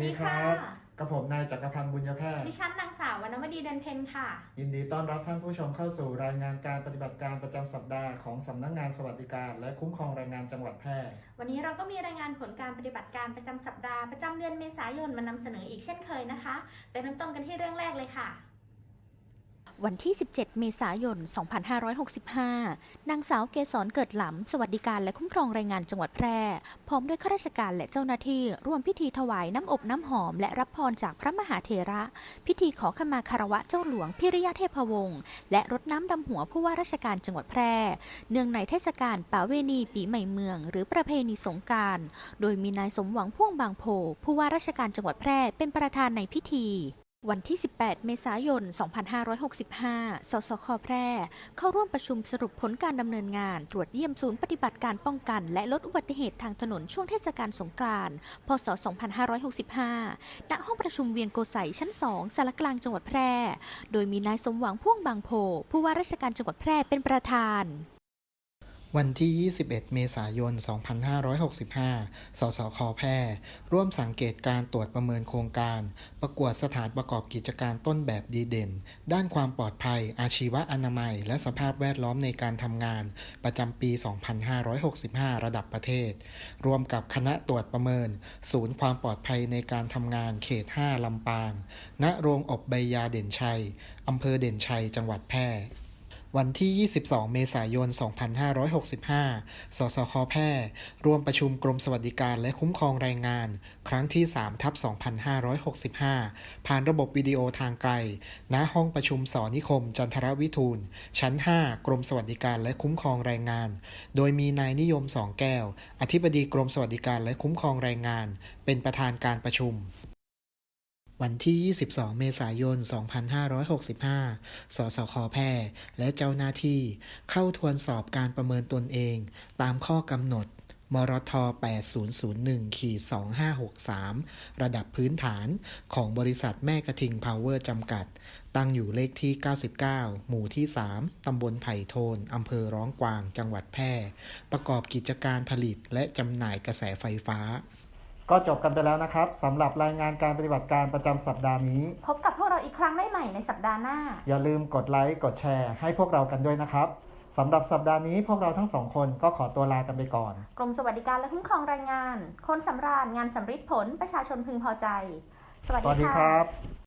ดีครับ กับผมนายจักรพันธ์บุญยแพทย์ดิฉันนางสาววรรณวดีเดนเพนค่ะ ยินดีต้อนรับท่านผู้ชมเข้าสู่รายงานการปฏิบัติการประจำสัปดาห์ของสำนักงานสวัสดิการและคุ้มครองแรงงานจังหวัดแพร่วันนี้เราก็มีรายงานผลการปฏิบัติการประจำสัปดาห์ประจำเดือนเมษายนมานำเสนออีกเช่นเคยนะคะไปเริ่มต้นกันที่เรื่องแรกเลยค่ะ วันที่ 17 เมษายน 2565 นางสาวเกษรเกิดหลำ สวัสดิการและคุ้มครองแรงงานจังหวัดแพร่ พร้อมด้วยข้าราชการและเจ้าหน้าที่ ร่วมพิธีถวายน้ำอบน้ำหอม และรับพรจากพระมหาเถระ พิธีขอขมาคารวะเจ้าหลวงพิริยะเทพวงศ์และรดน้ำดำหัวผู้ว่าราชการจังหวัดแพร่ เนื่องในเทศกาลป่าเวณีปีใหม่เมือง หรือประเพณีสงการ โดยมีนายสมหวังพ่วงบางโพผู้ว่าราชการจังหวัดแพร่เป็นประธานในพิธี วันที่ 18 เมษายน 2565 สสค แพร่ เข้าร่วมประชุมสรุปผลการดำเนินงาน ตรวจเยี่ยมศูนย์ปฏิบัติการป้องกัน และลดอุบัติเหตุทางถนนช่วงเทศกาลสงกรานต์ พศ 2565 ณ ห้องประชุมเวียงโกสัยชั้น 2 สารกลางจังหวัดแพร่ โดยมีนายสมหวังพ่วงบางโพ ผู้ว่าราชการจังหวัดแพร่เป็นประธาน วันที่ 21 เมษายน 2565 สสคแพร่ร่วมสังเกตการตรวจประเมินโครงการ ประกวดสถานประกอบกิจการต้นแบบดีเด่น ด้านความปลอดภัย อาชีวะอนามัย และสภาพแวดล้อมในการทำงาน ประจำปี 2565 ระดับประเทศ รวมกับคณะตรวจประเมิน ศูนย์ความปลอดภัยในการทำงานเขต 5 ลำปาง ณ โรงอบใบยาเด่นชัยอำเภอเด่นชัย จังหวัดแพร่ วันที่ 22 เมษายน 2565 สสคแพร่ร่วมประชุมกรมสวัสดิการและคุ้มครองแรงงาน ครั้งที่ 3 ทับ 2565 ผ่านระบบวิดีโอทางไกล ณ ห้องประชุมสอนิคม จันทรวิทูล ชั้น 5 กรมสวัสดิการและคุ้มครองแรงงาน โดยมีนายนิยมสองแก้ว อธิบดีกรมสวัสดิการและคุ้มครองแรงงาน เป็นประธานการประชุม วันที่ 22 เมษายน 2565 สสคแพร่และเจ้าหน้าที่เข้าทวนสอบการประเมินตนเอง ตามข้อกำหนด มรท 8001ขี2563 ระดับพื้นฐานของบริษัทแม่กระทิงพาวเวอร์จำกัด ตั้งอยู่เลขที่ 99 หมู่ที่ 3 ตำบลไผ่โทน อำเภอร้องกวาง จังหวัดแพร่ ประกอบกิจการผลิตและจำหน่ายกระแสไฟฟ้า ก็จบกันไปแล้วนะครับสำหรับรายงานการปฏิบัติการประจำสัปดาห์นี้ พบกับพวกเราอีกครั้งได้ใหม่ในสัปดาห์หน้า อย่าลืมกดไลค์กดแชร์ให้พวกเรากันด้วยนะครับสำหรับสัปดาห์นี้พวกเราทั้งสองคนก็ขอตัวลากันไปก่อน กรมสวัสดิการและคุ้มครองแรงงาน คนสำราญงานสำริดผลประชาชนพึงพอใจ สวัสสวัสดีดีค่ะครับ